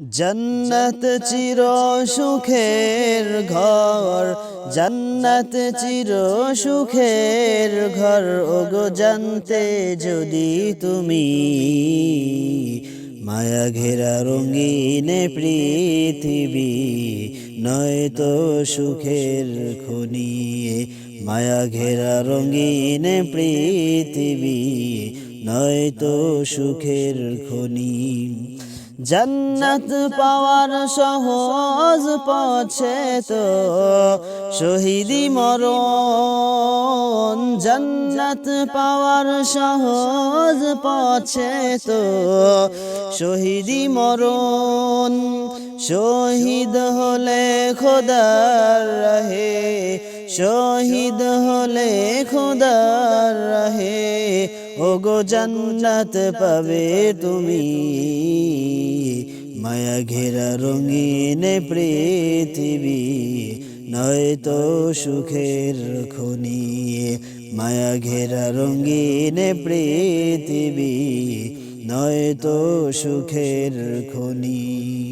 জন্নত চির সুখের ঘর, জন্নত চির সুখের ঘর। ওগো জানতে যদি তুমি মায়া ঘেরা রঙিন পৃথিবী, নয়তো সুখের খনিয়ে মায়া ঘেরা রঙিন পৃথিবী, নয়তো সুখের খনি। জন্নত পাওয়ার সহজ পছে তো শহীদি মরণ। জন্নত পাওয়ার সহজ পছে তো শহীদি মরণ। শহীদ হলে খোদার রহে শহীদ হলে খোদার রহে, ওগো জান্নাত পাবে তুমি। মায়া ঘেরা রঙিন পৃথিবী, নয়তো সুখের খনি। মায়া ঘেরা রঙিন পৃথিবী, নয়তো সুখের খনি।